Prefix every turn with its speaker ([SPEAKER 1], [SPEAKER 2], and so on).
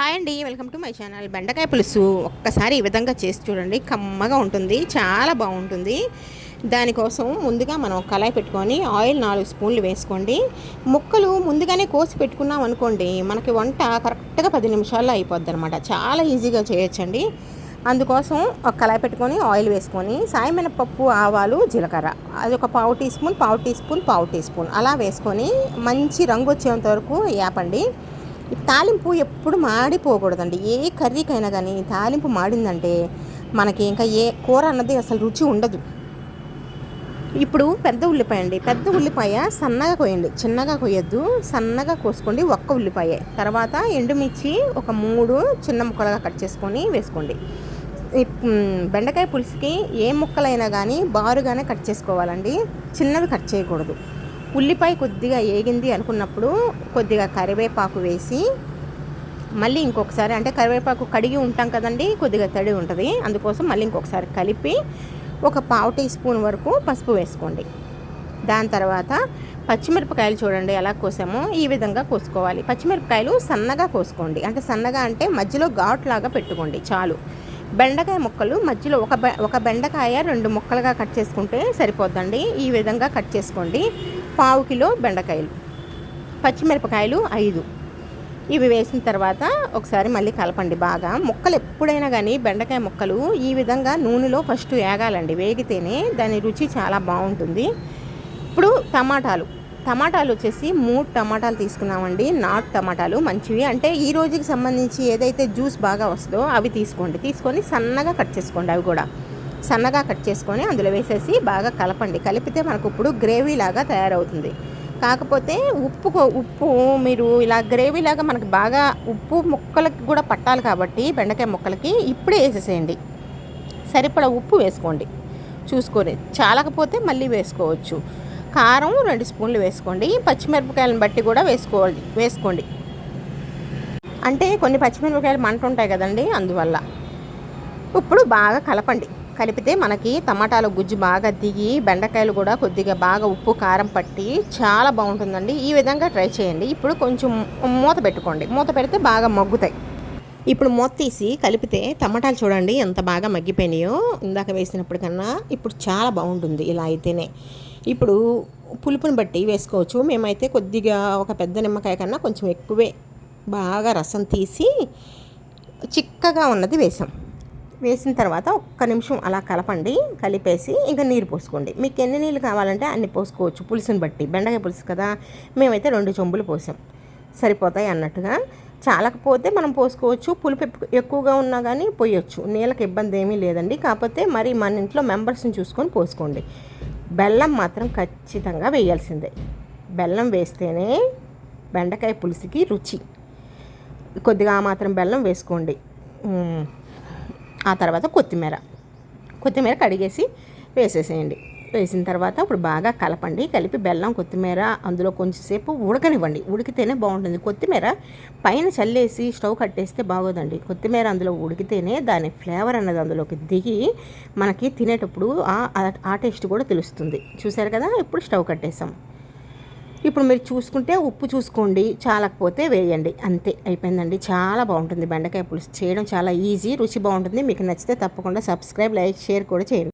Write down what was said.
[SPEAKER 1] Hi అండి welcome to my channel బెండకాయ పులుసు. ఒక్కసారి ఈ విధంగా చేసి చూడండి కమ్మగా ఉంటుంది చాలా బాగుంటుంది. దానికోసం ముందుగా మనం కళాయి పెట్టుకొని ఆయిల్ నాలుగు స్పూన్లు వేసుకోండి. ముక్కలు ముందుగానే కోసి పెట్టుకున్నాం అనుకోండి మనకి వంట కరెక్ట్గా పది నిమిషాల్లో అయిపోద్ది అనమాట చాలా ఈజీగా చేయొచ్చండి. అందుకోసం ఒక కళాయి పెట్టుకొని ఆయిల్ వేసుకొని సాయమినపప్పు ఆవాలు జీలకర్ర అది ఒక పావు టీ స్పూన్ పావు టీ స్పూన్ పావు టీ స్పూన్ అలా వేసుకొని మంచి రంగు వచ్చేంత వరకు వేపండి తాలింపు ఎప్పుడు మాడిపోకూడదండి. ఏ కర్రీకైనా కానీ తాలింపు మాడిందంటే మనకి ఇంకా ఏ కూర అన్నది అసలు రుచి ఉండదు. ఇప్పుడు పెద్ద ఉల్లిపాయ అండి. పెద్ద ఉల్లిపాయ సన్నగా కోయండి. చిన్నగా కొయ్యొద్దు సన్నగా కోసుకోండి. ఒక్క ఉల్లిపాయ. తర్వాత ఎండుమిర్చి ఒక మూడు చిన్న ముక్కలుగా కట్ చేసుకొని వేసుకోండి. బెండకాయ పులుసుకి ఏ ముక్కలైనా కానీ బారుగానే కట్ చేసుకోవాలండి. చిన్నవి కట్ చేయకూడదు. ఉల్లిపాయ కొద్దిగా ఏగింది అనుకున్నప్పుడు కొద్దిగా కరివేపాకు వేసి మళ్ళీ ఇంకొకసారి అంటే కరివేపాకు కడిగి ఉంటాం కదండి కొద్దిగా తడి ఉంటుంది. అందుకోసం మళ్ళీ ఇంకొకసారి కలిపి ఒక పావు టీ స్పూన్ వరకు పసుపు వేసుకోండి. దాని తర్వాత పచ్చిమిరపకాయలు చూడండి ఎలా కోసామో ఈ విధంగా కోసుకోవాలి. పచ్చిమిరపకాయలు సన్నగా కోసుకోండి. అంటే సన్నగా అంటే మధ్యలో ఘాట్లాగా పెట్టుకోండి చాలు. బెండకాయ ముక్కలు మధ్యలో ఒక బె ఒక బెండకాయ రెండు ముక్కలుగా కట్ చేసుకుంటే సరిపోద్దండి. ఈ విధంగా కట్ చేసుకోండి. పావు కిలో బెండకాయలు పచ్చిమిరపకాయలు ఐదు. ఇవి వేసిన తర్వాత ఒకసారి మళ్ళీ కలపండి బాగా. ముక్కలు ఎప్పుడైనా కానీ బెండకాయ ముక్కలు ఈ విధంగా నూనెలో ఫస్ట్ వేగాలండి. వేగితేనే దాని రుచి చాలా బాగుంటుంది. ఇప్పుడు టమాటాలు. టమాటాలు వచ్చేసి మూడు టమాటాలు తీసుకున్నామండి. నాటు టమాటాలు మంచివి. అంటే ఈ రోజుకి సంబంధించి ఏదైతే జ్యూస్ బాగా వస్తుందో అవి తీసుకోండి. తీసుకొని సన్నగా కట్ చేసుకోండి అవి కూడా. సన్నగా కట్ చేసుకొని అందులో వేసేసి బాగా కలపండి. కలిపితే మనకు ఇప్పుడు గ్రేవీ లాగా తయారవుతుంది. కాకపోతే ఉప్పు ఉప్పు మీరు ఇలా గ్రేవీ లాగా మనకి బాగా ఉప్పు ముక్కలకి కూడా పట్టాలి కాబట్టి బెండకాయ ముక్కలకి ఇప్పుడే వేసేసేయండి. సరిపడా ఉప్పు వేసుకోండి. చూసుకొని చాలకపోతే మళ్ళీ వేసుకోవచ్చు. కారం రెండు స్పూన్లు వేసుకోండి. పచ్చిమిరపకాయలను బట్టి కూడా వేసుకోవాలి వేసుకోండి. అంటే కొన్ని పచ్చిమిరపకాయలు మంట ఉంటాయి కదండి అందువల్ల. ఇప్పుడు బాగా కలపండి. కలిపితే మనకి టమాటాల గుజ్జు బాగా దిగి బెండకాయలు కూడా కొద్దిగా బాగా ఉప్పు కారం పట్టి చాలా బాగుంటుందండి. ఈ విధంగా ట్రై చేయండి. ఇప్పుడు కొంచెం మూత పెట్టుకోండి. మూత పెడితే బాగా మగ్గుతాయి. ఇప్పుడు మూత తీసి కలిపితే టమాటాలు చూడండి ఎంత బాగా మగ్గిపోయినాయో. ఇందాక వేసినప్పుడు కన్నా ఇప్పుడు చాలా బాగుంటుంది ఇలా అయితేనే. ఇప్పుడు పులుపుని బట్టి వేసుకోవచ్చు. మేమైతే కొద్దిగా ఒక పెద్ద నిమ్మకాయ కన్నా కొంచెం ఎక్కువే బాగా రసం తీసి చిక్కగా ఉన్నది వేసాం. వేసిన తర్వాత ఒక్క నిమిషం అలా కలపండి కలిపేసి ఇంకా నీరు పోసుకోండి. మీకు ఎన్ని నీళ్ళు కావాలంటే అన్ని పోసుకోవచ్చు. పులుసుని బట్టి. బెండకాయ పులుసు కదా మేమైతే రెండు చెంబులు పోసాం. సరిపోతాయి అన్నట్టుగా. చాలకపోతే మనం పోసుకోవచ్చు. పులుపు ఎక్కువగా ఉన్నా కానీ పోయొచ్చు. నీళ్ళకి ఇబ్బంది ఏమీ లేదండి. కాకపోతే మరి మన ఇంట్లో మెంబర్స్ని చూసుకొని పోసుకోండి. బెల్లం మాత్రం ఖచ్చితంగా వేయాల్సిందే. బెల్లం వేస్తేనే బెండకాయ పులుసుకి రుచి. కొద్దిగా మాత్రం బెల్లం వేసుకోండి. ఆ తర్వాత కొత్తిమీర. కొత్తిమీర కడిగేసి వేసేసేయండి. వేసిన తర్వాత ఇప్పుడు బాగా కలపండి. కలిపి బెల్లం కొత్తిమీర అందులో కొంచెంసేపు ఉడకనివ్వండి. ఉడికితేనే బాగుంటుంది. కొత్తిమీర పైన చల్లేసి స్టవ్ కట్టేస్తే బాగోదండి. కొత్తిమీర అందులో ఉడికితేనే దాని ఫ్లేవర్ అన్నది అందులోకి దిగి మనకి తినేటప్పుడు ఆ- ఆ- ఆ టేస్ట్ కూడా తెలుస్తుంది. చూసారు కదా? ఇప్పుడు స్టవ్ కట్టేసాం. ఇప్పుడు మీరు చూసుకుంటే ఉప్పు చూసుకోండి చాలకపోతే వేయండి. అంతే అయిపోయిందండి. చాలా బాగుంటుంది బెండకాయ పులుసు. చేయడం చాలా ఈజీ రుచి బాగుంటుంది. మీకు నచ్చితే తప్పకుండా సబ్స్క్రైబ్ లైక్ షేర్ కూడా చేయండి.